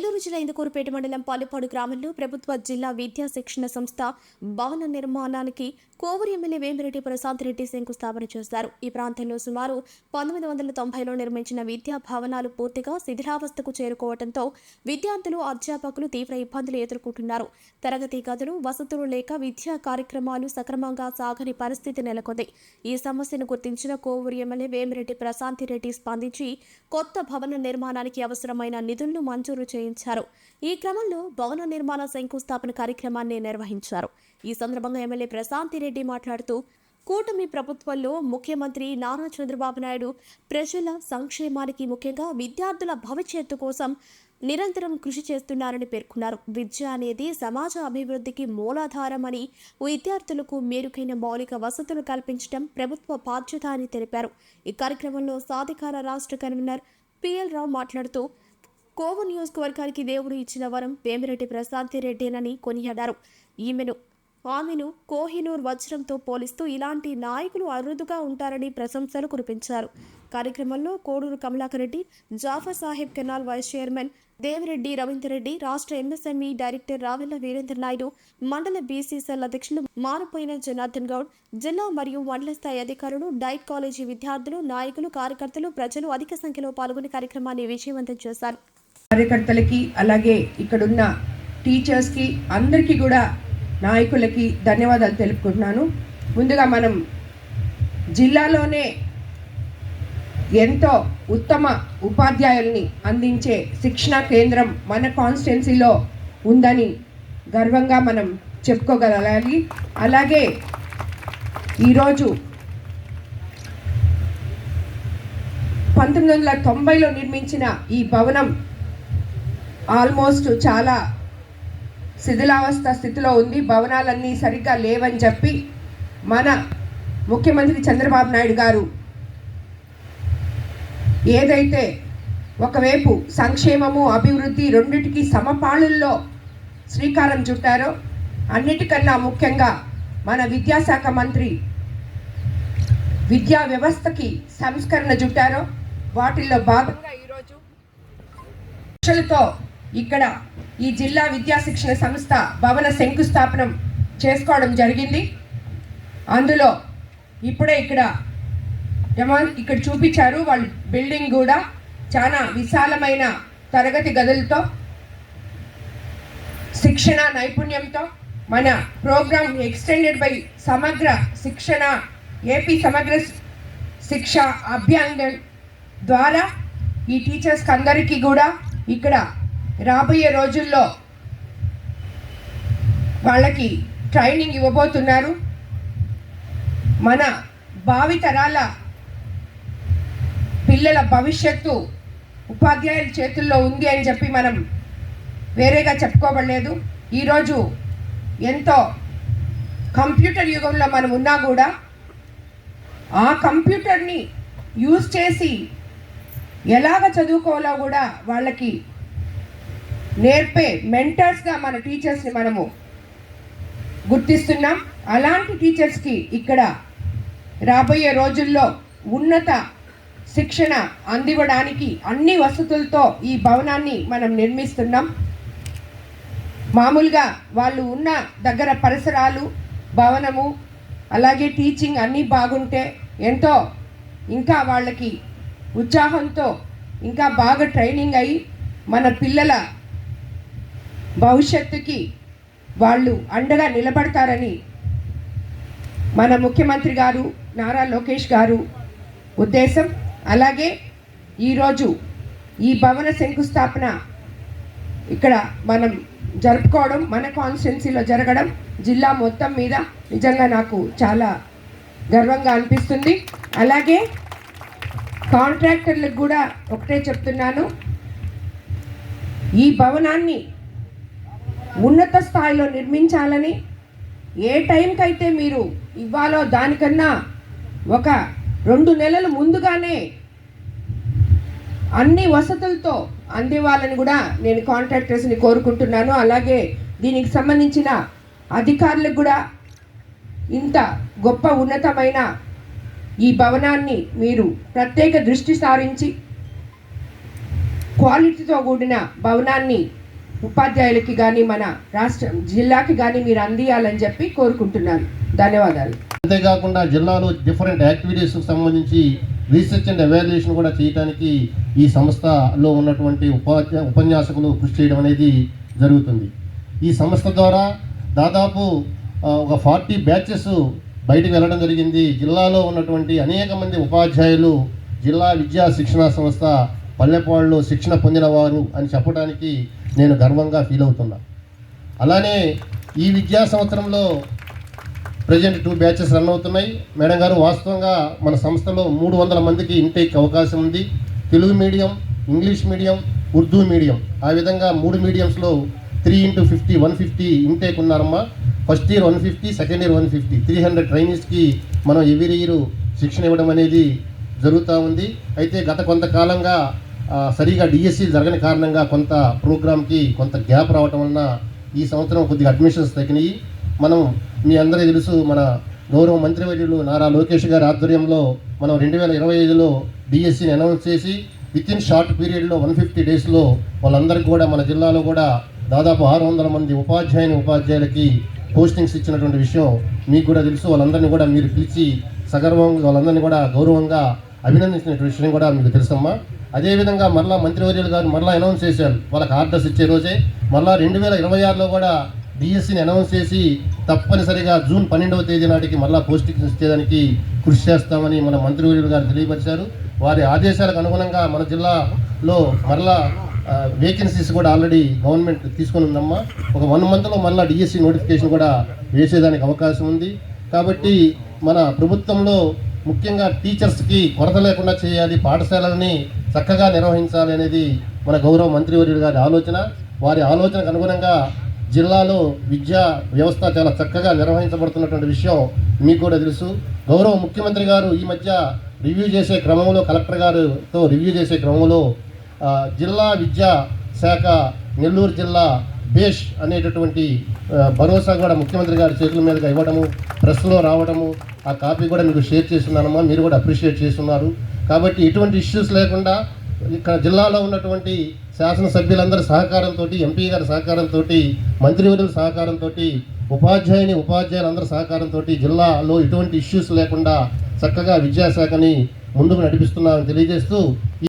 modelo జిల్లా ఇందుకూరుపేట మండలం పాలెపాడు గ్రామంలో ప్రభుత్వ జిల్లా విద్యా శిక్షణ సంస్థ భవన నిర్మాణానికి కోవూరు ఎమ్మెల్యే వేమిరెడ్డి ప్రశాంత్ రెడ్డి శంకుస్థాపన చేశారు. ఈ ప్రాంతంలో సుమారు పంతొమ్మిది వందల తొంభైలో నిర్మించిన విద్యా భవనాలు పూర్తిగా శిథిలావస్థకు చేరుకోవడంతో విద్యార్థులు అధ్యాపకులు తీవ్ర ఇబ్బందులు ఎదుర్కొంటున్నారు. తరగతి గదులు వసతులు లేక విద్యా కార్యక్రమాలు సక్రమంగా సాగని పరిస్థితి నెలకొంది. ఈ సమస్యను గుర్తించిన కోవూరు ఎమ్మెల్యే వేమిరెడ్డి ప్రశాంతి రెడ్డి స్పందించి కొత్త భవన నిర్మాణానికి అవసరమైన నిధులను మంజూరు చేయించారు. ఈ క్రమంలో భవన నిర్మాణ శంకుస్థాపన కార్యక్రమాన్ని నిర్వహించారు. ఈ సందర్భంగా ఎమ్మెల్యే ప్రశాంతి రెడ్డి మాట్లాడుతూ కూటమి ప్రభుత్వంలో ముఖ్యమంత్రి నారా చంద్రబాబు నాయుడు ప్రజల సంక్షేమానికి ముఖ్యంగా విద్యార్థుల భవిష్యత్తు కోసం నిరంతరం కృషి చేస్తున్నారని పేర్కొన్నారు. విద్య అనేది సమాజ అభివృద్ధికి మూలాధారమని విద్యార్థులకు మెరుగైన మౌలిక వసతులు కల్పించడం ప్రభుత్వ బాధ్యత అని తెలిపారు. ఈ కార్యక్రమంలో సాధికార రాష్ట్ర కన్వీనర్ పిఎల్ రావు మాట్లాడుతూ కోవు నియోజకవర్గానికి దేవుడు ఇచ్చిన వరం వేమిరెడ్డి ప్రశాంతి రెడ్డినని కొనియాడారు. ఈమెను ఆమెను కోహినూర్ వజ్రంతో పోలిస్తూ ఇలాంటి నాయకులు అరుదుగా ఉంటారని ప్రశంసలు కురిపించారు. కార్యక్రమంలో Kodur Kamalakar Reddy Jafar Saheb canal vice chairman Devireddy Ravinder Reddy రాష్ట్ర ఎంఎస్ఎంఈ డైరెక్టర్ రావెల్ల వీరేంద్ర నాయుడు మండల బీసీసీఎల్ అధ్యక్షులు మారుపోయిన జనార్దన్ గౌడ్ జిల్లా మరియు మండల స్థాయి అధికారులు డైట్ కాలేజీ విద్యార్థులు నాయకులు కార్యకర్తలు ప్రజలు అధిక సంఖ్యలో పాల్గొని కార్యక్రమాన్ని విజయవంతం చేశారు. కార్యకర్తలకి అలాగే ఇక్కడున్న టీచర్స్కి అందరికీ కూడా నాయకులకి ధన్యవాదాలు తెలుపుకుంటున్నాను. ముందుగా మనం జిల్లాలోనే ఎంతో ఉత్తమ ఉపాధ్యాయుల్ని అందించే శిక్షణా కేంద్రం మన కాన్స్టిట్యున్సీలో ఉందని గర్వంగా మనం చెప్పుకోగలగాలి అలాగే ఈరోజు పంతొమ్మిది వందల తొంభైలో నిర్మించిన ఈ భవనం ఆల్మోస్ట్ చాలా శిథిలావస్థ స్థితిలో ఉంది. భవనాలన్నీ సరిగ్గా లేవని చెప్పి మన ముఖ్యమంత్రి చంద్రబాబు నాయుడు గారు ఏదైతే ఒకవైపు సంక్షేమము అభివృద్ధి రెండిటికి సమపాళుల్లో శ్రీకారం చుట్టారో అన్నిటికన్నా ముఖ్యంగా మన విద్యాశాఖ మంత్రి విద్యా వ్యవస్థకి సంస్కరణ చుట్టారో వాటిల్లో భాగంగా ఈరోజు లక్షలతో ఇక్కడ ఈ జిల్లా విద్యా శిక్షణ సంస్థ భవన శంకుస్థాపనం చేసుకోవడం జరిగింది. అందులో ఇప్పుడే ఇక్కడ డెమా ఇక్కడ చూపించారు వాళ్ళ బిల్డింగ్ కూడా చాలా విశాలమైన తరగతి గదులతో శిక్షణ నైపుణ్యంతో మన ప్రోగ్రామ్ ఎక్స్టెండెడ్ బై సమగ్ర శిక్షణ ఏపీ సమగ్ర శిక్ష అభ్యాంగన్ ద్వారా ఈ టీచర్స్కి అందరికీ కూడా ఇక్కడ రాబోయే రోజుల్లో వాళ్ళకి ట్రైనింగ్ ఇవ్వబోతున్నారు. మన భావితరాల పిల్లల భవిష్యత్తు ఉపాధ్యాయుల చేతుల్లో ఉంది అని చెప్పి మనం వేరేగా చెప్పుకోబడలేదు. ఈరోజు ఎంతో కంప్యూటర్ యుగంలో మనం ఉన్నా కూడా ఆ కంప్యూటర్ని యూజ్ చేసి ఎలాగ చదువుకోవాలో కూడా వాళ్ళకి నేర్పే మెంటర్స్గా మన టీచర్స్ని మనము గుర్తిస్తున్నాం. అలాంటి టీచర్స్కి ఇక్కడ రాబోయే రోజుల్లో ఉన్నత శిక్షణ అందివ్వడానికి అన్ని వసతులతో ఈ భవనాన్ని మనం నిర్మిస్తున్నాం. మామూలుగా వాళ్ళు ఉన్న దగ్గర పరిసరాలు భవనము అలాగే టీచింగ్ అన్నీ బాగుంటే ఎంతో ఇంకా వాళ్ళకి ఉత్సాహంతో ఇంకా బాగా ట్రైనింగ్ అయ్యి మన పిల్లల భవిష్యత్తుకి వాళ్ళు అండగా నిలబడతారని మన ముఖ్యమంత్రి గారు నారా లోకేష్ గారు ఉద్దేశం. అలాగే ఈరోజు ఈ భవన శంకుస్థాపన ఇక్కడ మనం జరుపుకోవడం మన కాన్స్టిట్యున్సీలో జరగడం జిల్లా మొత్తం మీద నిజంగా నాకు చాలా గర్వంగా అనిపిస్తుంది. అలాగే కాంట్రాక్టర్లకు కూడా ఒకటే చెప్తున్నాను. ఈ భవనాన్ని ఉన్నత స్థాయిలో నిర్మించాలని ఏ టైంకి అయితే మీరు ఇవ్వాలో దానికన్నా ఒక రెండు నెలలు ముందుగానే అన్ని వసతులతో అందివ్వాలని కూడా నేను కాంట్రాక్టర్స్ని కోరుకుంటున్నాను. అలాగే దీనికి సంబంధించిన అధికారులకు కూడా ఇంత గొప్ప ఉన్నతమైన ఈ భవనాన్ని మీరు ప్రత్యేక దృష్టి సారించి క్వాలిటీతో కూడిన భవనాన్ని ఉపాధ్యాయులకి కానీ మన రాష్ట్ర జిల్లాకి కానీ మీరు అందియాలని చెప్పి కోరుకుంటున్నాను. ధన్యవాదాలు. అంతేకాకుండా జిల్లాలో డిఫరెంట్ యాక్టివిటీస్కి సంబంధించి రీసెర్చ్ అండ్ ఎవాల్యుయేషన్ కూడా చేయడానికి ఈ సంస్థలో ఉన్నటువంటి ఉపాధ్యా ఉపన్యాసకులు కృషి చేయడం అనేది జరుగుతుంది. ఈ సంస్థ ద్వారా దాదాపు ఒక ఫార్టీ బ్యాచెస్ బయటకు వెళ్ళడం జరిగింది. జిల్లాలో ఉన్నటువంటి అనేక మంది ఉపాధ్యాయులు జిల్లా విద్యా శిక్షణ సంస్థ పల్లెపాడులో శిక్షణ పొందిన వారు అని చెప్పడానికి నేను గర్వంగా ఫీల్ అవుతున్నా. అలానే ఈ విద్యా సంవత్సరంలో ప్రజెంట్ టూ బ్యాచెస్ రన్ అవుతున్నాయి. మేడం గారు వాస్తవంగా మన సంస్థలో మూడు వందల మందికి ఇంటేక్ అవకాశం ఉంది. Telugu medium English medium Urdu medium. ఆ విధంగా మూడు మీడియంస్లో three into fifty one fifty intake ఉన్నారమ్మా. First year one fifty second year one fifty. Three hundred ట్రైనీస్కి మనం ఎవ్రీ ఇయర్ శిక్షణ ఇవ్వడం అనేది జరుగుతూ ఉంది. అయితే గత కొంతకాలంగా సరిగా డిఎస్సి జరగని కారణంగా కొంత ప్రోగ్రామ్కి కొంత గ్యాప్ రావటం వలన ఈ సంవత్సరం కొద్దిగా అడ్మిషన్స్ తగ్గినాయి. మనం మీ అందరికీ తెలుసు మన గౌరవ మంత్రివర్యులు నారా లోకేష్ గారి ఆధ్వర్యంలో మనం రెండు వేల ఇరవై ఐదులో డిఎస్సిని అనౌన్స్ చేసి విత్ ఇన్ షార్ట్ పీరియడ్లో వన్ ఫిఫ్టీ డేస్లో వాళ్ళందరికీ కూడా మన జిల్లాలో కూడా దాదాపు ఆరు వందల మంది ఉపాధ్యాయుని ఉపాధ్యాయులకి పోస్టింగ్స్ ఇచ్చినటువంటి విషయం మీకు కూడా తెలుసు. వాళ్ళందరినీ కూడా మీరు పిలిచి సగర్వంగా వాళ్ళందరినీ కూడా గౌరవంగా అభినందించిన విషయం కూడా మీకు తెలుసమ్మా. అదేవిధంగా మరలా మంత్రివర్యులు గారు మరలా అనౌన్స్ చేశారు. వాళ్ళకి ఆర్డర్స్ ఇచ్చే రోజే మరలా రెండు వేల ఇరవై ఆరులో కూడా డిఎస్సిని అనౌన్స్ చేసి తప్పనిసరిగా జూన్ పన్నెండవ తేదీ నాటికి మళ్ళా పోస్టింగ్స్ ఇచ్చేదానికి కృషి చేస్తామని మన మంత్రివర్యులు గారు తెలియపరిచారు. వారి ఆదేశాలకు అనుగుణంగా మన జిల్లాలో మరలా వేకెన్సీస్ కూడా ఆల్రెడీ గవర్నమెంట్ తీసుకొని ఉందమ్మా. ఒక వన్ మంత్లో మళ్ళీ డిఎస్సి నోటిఫికేషన్ కూడా వేసేదానికి అవకాశం ఉంది. కాబట్టి మన ప్రభుత్వంలో ముఖ్యంగా టీచర్స్కి కొరత లేకుండా చేయాలి పాఠశాలని చక్కగా నిర్వహించాలి అనేది మన గౌరవ మంత్రివర్యుడు గారి ఆలోచన. వారి ఆలోచనకు అనుగుణంగా జిల్లాలో విద్యా వ్యవస్థ చాలా చక్కగా నిర్వహించబడుతున్నటువంటి విషయం మీకు కూడా తెలుసు. గౌరవ ముఖ్యమంత్రి గారు ఈ మధ్య రివ్యూ చేసే క్రమంలో కలెక్టర్ గారితో రివ్యూ చేసే క్రమంలో జిల్లా విద్యా శాఖ నెల్లూరు జిల్లా బేష్ అనేటటువంటి భరోసా కూడా ముఖ్యమంత్రి గారి చేతుల మీదుగా ఇవ్వడము ప్రెస్లో రావడము ఆ కాపీ కూడా మీకు షేర్ చేస్తున్నానమ్మా మీరు కూడా అప్రిషియేట్ చేస్తున్నారు. కాబట్టి ఎటువంటి ఇష్యూస్ లేకుండా ఇక్కడ జిల్లాలో ఉన్నటువంటి శాసనసభ్యులందరి సహకారంతో ఎంపీ గారి సహకారంతో మంత్రివర్యుల సహకారంతో ఉపాధ్యాయుని ఉపాధ్యాయులందరి సహకారంతో జిల్లాలో ఎటువంటి ఇష్యూస్ లేకుండా చక్కగా విద్యాశాఖని ముందుకు నడిపిస్తున్నామని తెలియజేస్తూ